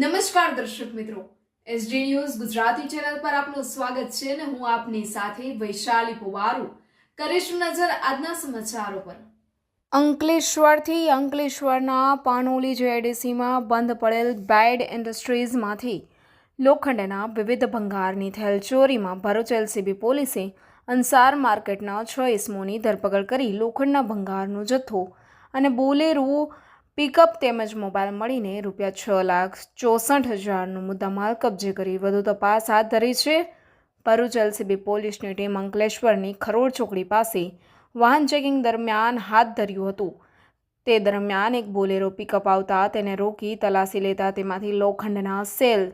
નમસ્કાર દર્શક મિત્રો. એસડી ન્યૂઝ ગુજરાતી ચેનલ પર આપનું સ્વાગત છે અને હું આપની સાથે વૈશાલી પુવારુ. કરીશું નજર આજના સમાચારો પર. અંકલેશ્વરથી અંકલેશ્વરના પાનોલી જેડીસીમાં બંધ પડેલ બેડ ઇન્ડસ્ટ્રીઝમાંથી લોખંડના વિવિધ ભંગારની થયેલ ચોરીમાં ભરૂચ એલસીબી પોલીસે અંસાર માર્કેટના છ ઇસમોની ધરપકડ કરી લોખંડના ભંગારનો જથ્થો અને બોલેરો પિકઅપ તેમજ મોબાઈલ મળીને રૂપિયા છ લાખ ચોસઠ હજારનું મુદ્દામાલ કબજે કરી વધુ તપાસ હાથ ધરી છે. ભરૂચ એલસીબી પોલીસની ટીમ અંકલેશ્વરની ખરોડ ચોકડી પાસે વાહન ચેકિંગ દરમિયાન હાથ ધર્યું હતું. તે દરમિયાન એક બોલેરો પિકઅપ આવતા તેને રોકી તલાશી લેતા તેમાંથી લોખંડના સેલ,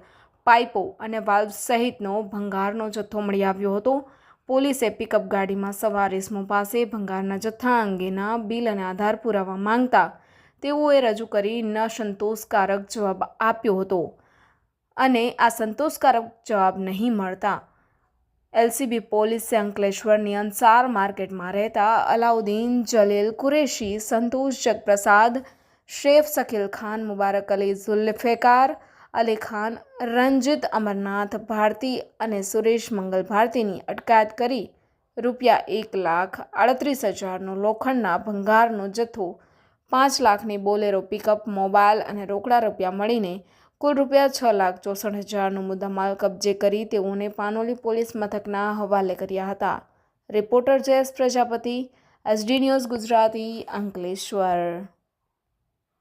પાઇપો અને વાલ્વ સહિતનો ભંગારનો જથ્થો મળી આવ્યો હતો. પોલીસે પિકઅપ ગાડીમાં સવાર ઇસમો પાસે ભંગારના જથ્થા અંગેના બિલ અને આધાર પુરાવા માંગતા તેઓએ રજૂ કરી ન સંતોષકારક જવાબ આપ્યો હતો. અને આ સંતોષકારક જવાબ નહીં મળતા એલસીબી પોલીસે અંકલેશ્વરની અંસાર માર્કેટમાં રહેતા અલાઉદ્દીન જલીલ કુરેશી, સંતોષ જગપ્રસાદ શેફ શકીલ ખાન, મુબારક અલી ઝુલ્ફેકાર અલી ખાન, રંજિત અમરનાથ ભારતી અને સુરેશ મંગલ ભારતીની અટકાયત કરી રૂપિયા એક લાખ આડત્રીસ હજારનો લોખંડના ભંગારનો જથ્થો પાંચ લાખની બોલેરો પિકઅપ, મોબાઈલ અને રોકડા રૂપિયા મળીને કુલ રૂપિયા છ લાખ ચોસઠ હજારનો મુદ્દામાલ કબજે કરી તેઓને પાનોલી પોલીસ મથકના હવાલે કર્યા હતા. Reporter Jayesh Prajapati, SD news Gujarati Ankleshwar.